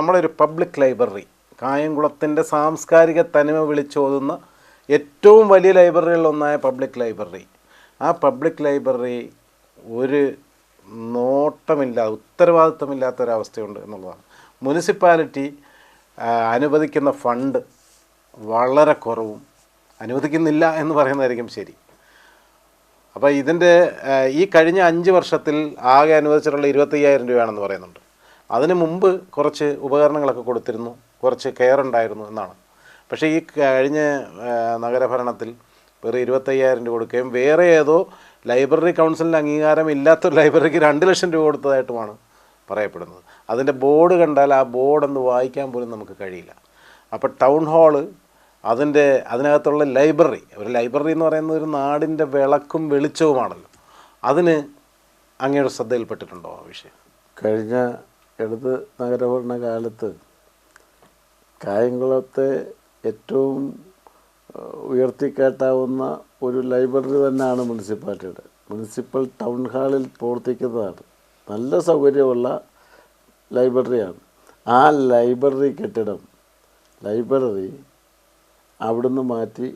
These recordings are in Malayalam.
നമ്മളൊരു പബ്ലിക് ലൈബ്രറി കായംകുളത്തിന്റെ സാംസ്കാരിക തനിമ വിളിച്ചോതുന്ന ഏറ്റവും വലിയ ലൈബ്രറികളിലൊന്നായ പബ്ലിക് ലൈബ്രറി ആ പബ്ലിക് ലൈബ്രറി ഒരു നോട്ടമില്ല ഉത്തരവാദിത്തമില്ലാത്ത ഒരവസ്ഥയുണ്ട് എന്നുള്ളതാണ്. മുനിസിപ്പാലിറ്റി അനുവദിക്കുന്ന ഫണ്ട് വളരെ കുറവും അനുവദിക്കുന്നില്ല എന്ന് പറയുന്നതായിരിക്കും ശരി. അപ്പോൾ ഇതിന്റെ ഈ കഴിഞ്ഞ അഞ്ച് വർഷത്തിൽ ആകെ അനുവദിച്ചിട്ടുള്ള ഇരുപത്തയ്യായിരം രൂപയാണെന്ന് പറയുന്നുണ്ട്. അതിന് മുമ്പ് കുറച്ച് ഉപകരണങ്ങളൊക്കെ കൊടുത്തിരുന്നു. കുറച്ച് കെയർ ഉണ്ടായിരുന്നു എന്നാണ്. പക്ഷേ ഈ കഴിഞ്ഞ നഗരഭരണത്തിൽ വെറും ഇരുപത്തയ്യായിരം രൂപ കൊടുക്കുകയും വേറെ ഏതോ ലൈബ്രറി കൗൺസിലിന് അംഗീകാരം ഇല്ലാത്തൊരു ലൈബ്രറിക്ക് രണ്ട് ലക്ഷം രൂപ കൊടുത്തതായിട്ടുമാണ് പറയപ്പെടുന്നത്. അതിന്റെ ബോർഡ് കണ്ടാൽ ആ ബോർഡ് ഒന്ന് വായിക്കാൻ പോലും നമുക്ക് കഴിയില്ല. അപ്പോൾ ടൗൺ ഹാൾ അതിന്റെ അതിനകത്തുള്ള ലൈബ്രറി ഒരു ലൈബ്രറി എന്ന് പറയുന്നത് ഒരു നാടിന്റെ വിളക്കും വെളിച്ചവുമാണല്ലോ. അതിന് അങ്ങയുടെ ശ്രദ്ധയിൽപ്പെട്ടിട്ടുണ്ടോ ആ വിഷയം? കഴിഞ്ഞ ഇടത് നഗരഭരണ കാലത്ത് കായംകുളത്തെ ഏറ്റവും ഉയർത്തിക്കാട്ടാവുന്ന ഒരു ലൈബ്രറി തന്നെയാണ് മുനിസിപ്പാലിറ്റിയുടെ. മുനിസിപ്പൽ ടൗൺ ഹാളിൽ പ്രവർത്തിക്കുന്നതാണ്. നല്ല സൗകര്യമുള്ള ലൈബ്രറിയാണ്. ആ ലൈബ്രറി കെട്ടിടം ലൈബ്രറി അവിടുന്ന് മാറ്റി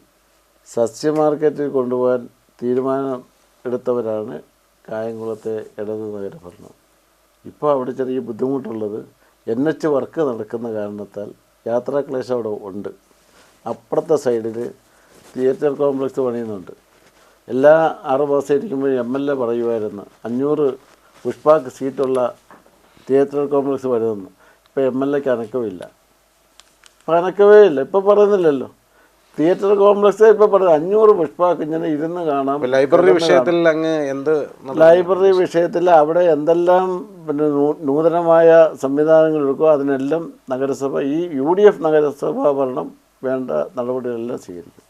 സസ്യ മാർക്കറ്റിൽ കൊണ്ടുപോകാൻ തീരുമാനം എടുത്തവരാണ് കായംകുളത്തെ ഇടത് നഗരഭരണം. ഇപ്പോൾ അവിടെ ചെറിയ ബുദ്ധിമുട്ടുള്ളത് എൻ എച്ച് വർക്ക് നടക്കുന്ന കാരണത്താൽ യാത്രാക്ലേശം അവിടെ ഉണ്ട്. അപ്പുറത്തെ സൈഡിൽ തിയേറ്റർ കോംപ്ലക്സ് പണിയുന്നുണ്ട്. എല്ലാ ആറ് മാസം ഇരിക്കുമ്പോഴും എം എൽ എ പറയുമായിരുന്നു അഞ്ഞൂറ് പുഷ്പാക്ക് സീറ്റുള്ള തിയേറ്റർ കോംപ്ലക്സ് വരുമെന്ന് ഇപ്പോൾ എം എൽ എക്ക് അനക്കമില്ല അപ്പം അനക്കവേ ഇല്ല. ഇപ്പം പറയുന്നില്ലല്ലോ. തിയേറ്റർ കോംപ്ലക്സ് ഇപ്പൊ പറയുന്നത് അഞ്ഞൂറ് പുഷ്പ ഇങ്ങനെ ഇരുന്ന് കാണാം. ലൈബ്രറി വിഷയത്തിൽ അങ്ങ് എന്ത് ലൈബ്രറി വിഷയത്തിൽ അവിടെ എന്തെല്ലാം പിന്നെ നൂതനമായ സംവിധാനങ്ങൾ എടുക്കുക അതിനെല്ലാം നഗരസഭ ഈ യു ഡി എഫ് നഗരസഭാ ഭരണം വേണ്ട നടപടികളെല്ലാം സ്വീകരിക്കും.